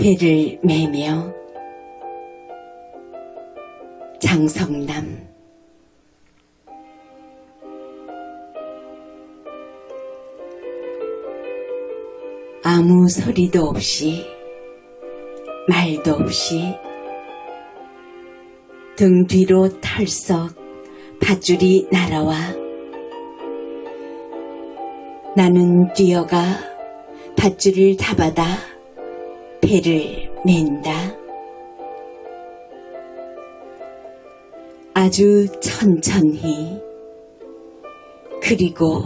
배를 매며 장성남. 아무 소리도 없이 말도 없이 등 뒤로 털썩 밧줄이 날아와 나는 뛰어가 밧줄을 잡아다 배를 맨다. 아주 천천히 그리고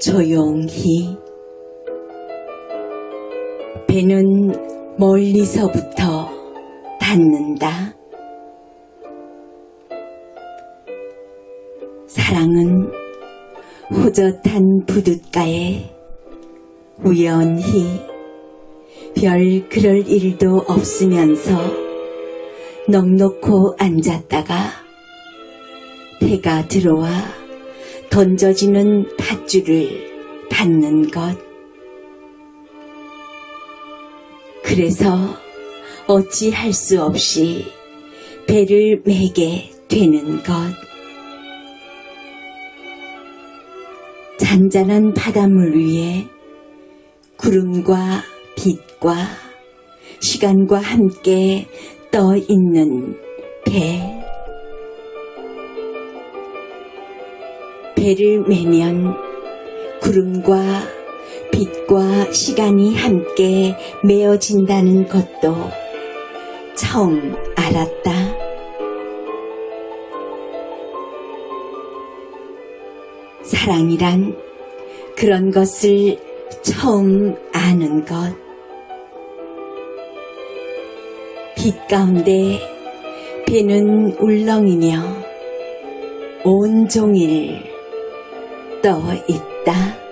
조용히 배는 멀리서부터 닿는다. 사랑은 호젓한 부둣가에 우연히 별 그럴 일도 없으면서 넋놓고 앉았다가 배가 들어와 던져지는 밧줄을 받는 것. 그래서 어찌할 수 없이 배를 매게 되는 것. 잔잔한 바닷물 위에 구름과 빛과 시간과 함께 떠 있는 배. 배를 매면 구름과 빛과 시간이 함께 메어진다는 것도 처음 알았다. 사랑이란 그런 것을 처음 아는 것. 빛 가운데 배는 울렁이며 온종일 떠 있다.